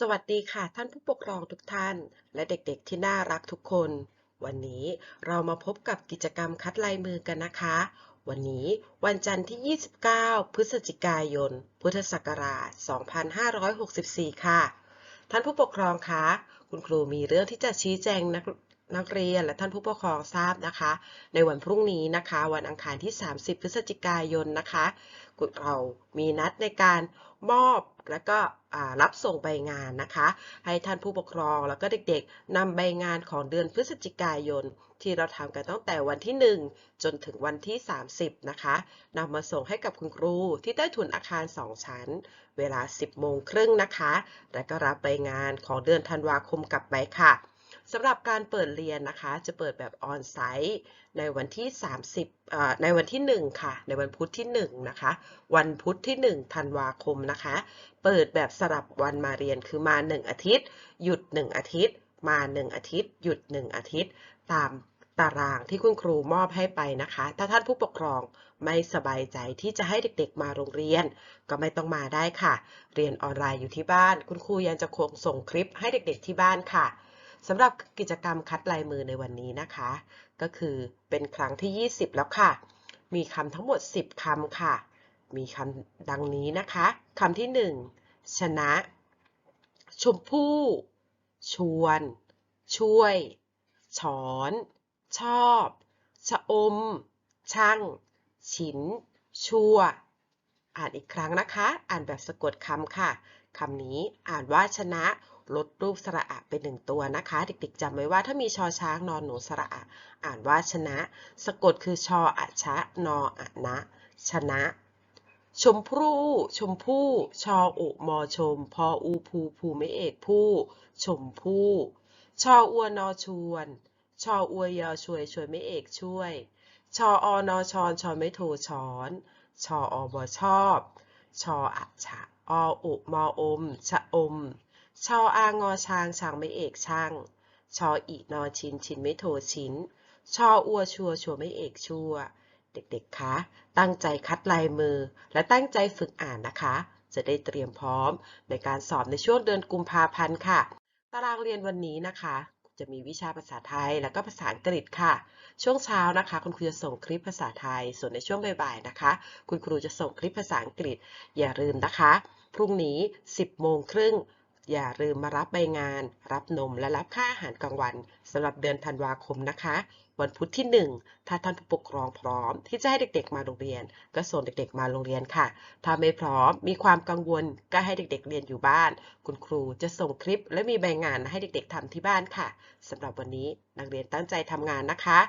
สวัสดีค่ะท่านผู้ปกครองทุกท่าน และเด็กๆที่น่ารักทุกคน วันนี้เรามาพบกับกิจกรรมคัดลายมือกันนะคะ วันนี้วันจันทร์ที่ 29 พฤศจิกายน พุทธศักราช 2564 ค่ะ ท่านผู้ปกครองคะ คุณครูมีเรื่องที่จะชี้แจงนัก นักเรียนและท่านผู้ปกครองทราบนะคะ ในวันพรุ่งนี้นะคะ วันอังคารที่ 30 พฤศจิกายนนะคะเรามีนัดในการมอบและก็รับส่งใบงานนะคะ ให้ท่านผู้ปกครองแล้วก็เด็กๆนำใบงานของเดือนพฤศจิกายน ที่เราทำกันตั้งแต่วันที่ 1 จนถึงวันที่ 30 นะคะนำมาส่งให้กับคุณครูที่ใต้ถุนอาคาร 2 ชั้น เวลา 10 โมงครึ่งนะคะ และก็รับใบงานของเดือนธันวาคมกลับไปค่ะ สำหรับการเปิดเรียนนะคะ จะเปิดแบบออนไซต์ในวันที่ 30ในวันที่ 1 ค่ะ ในวันพุธที่ 1 นะคะ วันพุธที่ 1 ธันวาคมนะคะ เปิดแบบสลับวันมาเรียนคือมา 1 อาทิตย์ หยุด 1 อาทิตย์ มา 1 อาทิตย์ หยุด 1 อาทิตย์ ตามตารางที่คุณครูมอบให้ไปนะคะ ถ้าท่านผู้ปกครองไม่สบายใจที่จะให้เด็กๆมาโรงเรียน ก็ไม่ต้องมาได้ค่ะ เรียนออนไลน์อยู่ที่บ้าน คุณครูยังจะคงส่งคลิปให้เด็กๆที่บ้านค่ะ สำหรับกิจกรรมคัดลายมือในวันนี้นะคะ ก็คือเป็นครั้งที่ 20 แล้วค่ะ มีคำทั้งหมด 10คำค่ะ มีคำดังนี้นะคะคำที่ 1 ชนะ ชมพู่ ชวน ช่วยฉอน ชอบ ชะอม ช่าง ฉิน ชั่ว อ่านอีกครั้งนะคะ อ่านแบบสะกดคำค่ะคำนี้อ่านว่าชนะ ลดรูปสระอะเป็นหนึ่งตัวนะคะ เด็กๆจำไว้ว่าถ้ามีชอช้างนอนหนูสระอะอ่านว่าชนะ สะกดคือชออะชะ นออะนะ ชนะ ชมพู่ ชมพู่ ชออุมอชม พออูภูภูไม่เอกผู้ชมพู่ ชออัวนอชวน ชออวยอช่วยช่วยไม่เอกช่วย ชออนอชอนชอไม่โทช้อน ชออบอชอบ ชออะฉะออุมออม ชะอม ชออางอช้างช้างไม่เอกช่าง ชออีนอชินชินไม่โทชินชออัวชัวชัวไม่เอกชัวเด็กๆ คะ ตั้งใจคัดลายมือ และตั้งใจฝึกอ่านนะคะ จะได้เตรียมพร้อมในการสอบในช่วงเดือนกุมภาพันธ์ค่ะ ตารางเรียนวันนี้นะคะ จะมีวิชาภาษาไทยและก็ภาษาอังกฤษค่ะ ช่วงเช้านะคะ คุณครูจะส่งคลิปภาษาไทย ส่วนในช่วงบ่ายๆ นะคะ คุณครูจะส่งคลิปภาษาอังกฤษ อย่าลืมนะคะ พรุ่งนี้ 10โมงครึ่ง อย่าลืมมารับใบงาน รับนมและรับค่าอาหารกลางวันสำหรับเดือนธันวาคมนะคะ วันพุธที่ 1 ถ้าท่านผู้ปกครองพร้อม ที่จะให้เด็กๆมาโรงเรียน ก็ส่งเด็กๆมาโรงเรียนค่ะ ถ้าไม่พร้อมมีความกังวลก็ให้เด็กๆเรียนอยู่บ้าน คุณครูจะส่งคลิปและมีใบงานให้เด็กๆทำที่บ้านค่ะสำหรับวันนี้นักเรียนตั้งใจทำงานนะคะ